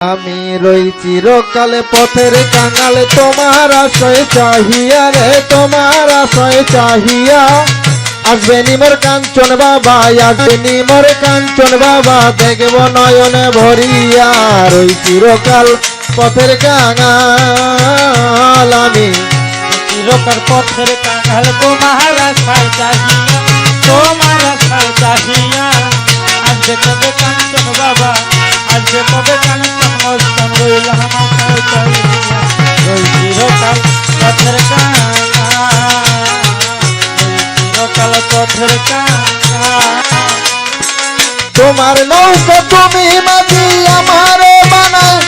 আমি রই চিরকালে পথের কাঙালে, তোমার আশয় চাহিয়া রে, তোমার আশয় চাহিয়া। আসবে নিমর কাঞ্চন বাবা, আসবে নিমর কাঞ্চন বাবা, দেখব নয়নে ভরিয়া। রই চিরকাল পথের কাঙাল, আমি চিরকার পথের কাঙাল, তোমার আশায় চাহিয়া, তোমার আশায় চাহিয়া। আজকে কবে কাঞ্চন বাবা? আজকে কবে কাঞ্চন মস্তন আশায় চাহিয়া রই চিরকাল পথের কাঙাল চিরকাল তোমার নৌকা তুমি মাঝি আমার বানায়।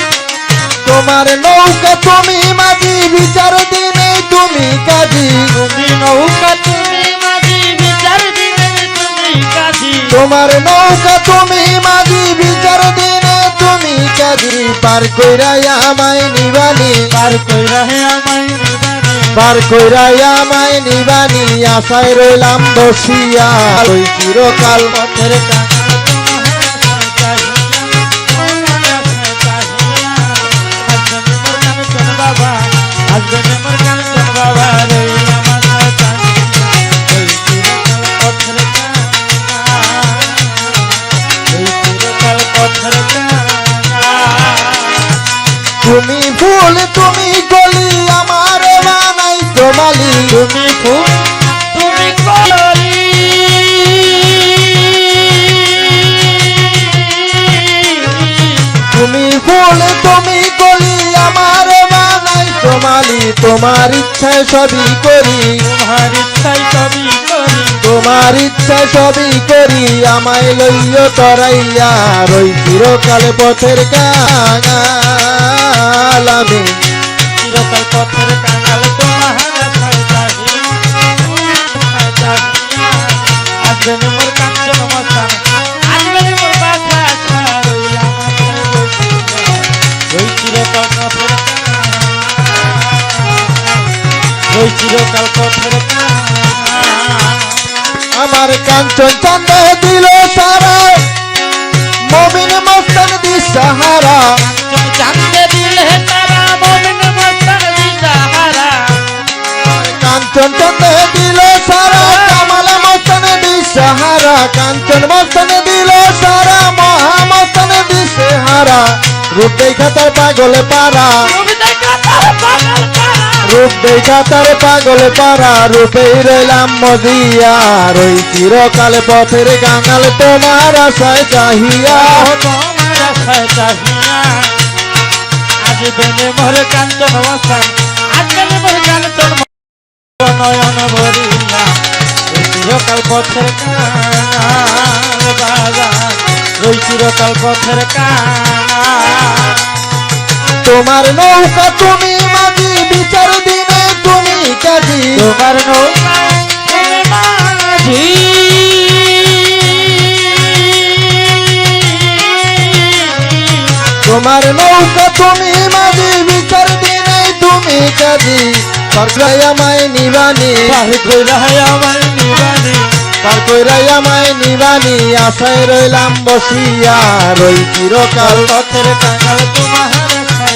তোমার নৌকা তুমি মাঝি, বিচার দিনে তুমি কাজী। নৌকা তুমি তোমার নৌকা তুমি মাঝি বিচার দিনে তুমি কাজী পার কইরাই আমায় নিবানি। পার কইরাই আমায় পার কইরাই আমায় নিবানি আশায় রইলাম বসিয়া ওই চিরকাল পথের কাঙাল তুমি ফুল তুমি গলি, আমার বানাই তোমালি তুমি ফুল তুমি কলি তুমি ফুল তুমি গলি, আমার বানাই তোমালি তোমার ইচ্ছায় সবই করি। তোমার ইচ্ছাই সবই তোমার ইচ্ছা সবই করি, আমায় লইয় তরাইয়া রই চিরকাল পথের কাঙাল আমি। চিরকাল পথের কাঙাল তোমার আশায় চাহিয়া আশায় চাহিয়া। আসবে মোর পথের চিরকাল পথের কাঙাল। আমার কাঞ্চন চান্দে দিল সারা। মমিন মস্তান দিশাহারা। কাঞ্চন চাঁদে দিলে তারা মমিন মস্তান দিশাহারা। কাঞ্চন চান্দে দিল সারা কামাল মস্তান দিশাহারা। কাঞ্চন মস্তান দিল সারা মহা মস্তান দিশাহারা। রূপ দেখা তার পাগলে পারা রূপ দেখা তার পাগলে পারা রূপেই রইলাম মজিয়া। রই চিরকাল পথের গাঙাল, তোমার আশায় চাহিয়া। তোমার আশায় চাহিয়া। আজ বেনে মোর কাঞ্চন মস্তান আজ বেনে মোর কাঞ্চন নয়ন ভরিয়া চিরকাল পথের ওই চিরকাল পথের তোমার নৌকা তুমি মাঝি বিচার দিনে তুমি কাজী। তোমার নৌকা তুমি তোমার নৌকা তুমি মাঝি বিচার দিনে তুমি কাজী। সরকাই আমায় নিবানি। আমায় নিবানি। কইরাই আমায় নিবানি। আশায় রইলাম বসিয়া রই চিরকাল পথের কাঙাল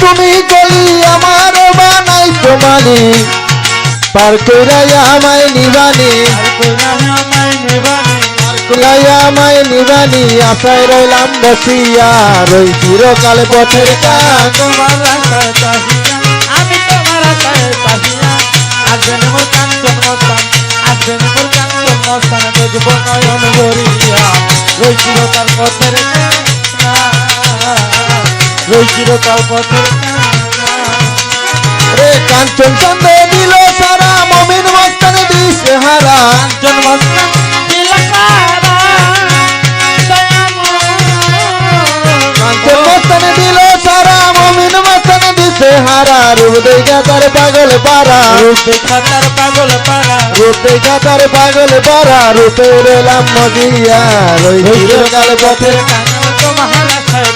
তুমি গলি আমার বানাই তোমালি। পার কইরাই আমায় নিবানি। আমায় নেবানি। আশায় রইলাম বসিয়া রই চিরকাল পথের তোমার আমি তোমার দেখব নয়ন রই চিরকাল পথের রই চিরকাল কাঙাল। রে কাঞ্চন চন্দ্র দিল সারা মমিন মস্তান দিল দিছে হারা। জন্মস্থান দিলকারা দয়াময় মস্তানে দিল সারা মমিন মস্তানে দিছে হারা। রূপ দেখা তার পাগল পারা রূপ দেখা তার পাগল পারা রূপ দেখা তার পাগল পারা রূপে রেলাম মজিয়া। রই চিরকাল পথের কাঙাল তোমার আশায়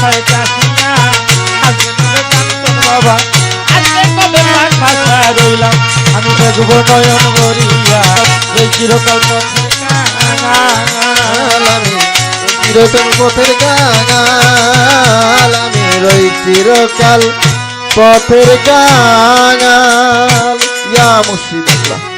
তোমার আশায় চাহিয়া আজকে তোরে কান্তন বাবা। আজকে কবে পাক ভাষা রইলাম। আমি দেখব নয়ন চিরকাল পথের কাঙাল ইয়া মুর্শিদাল্লাহ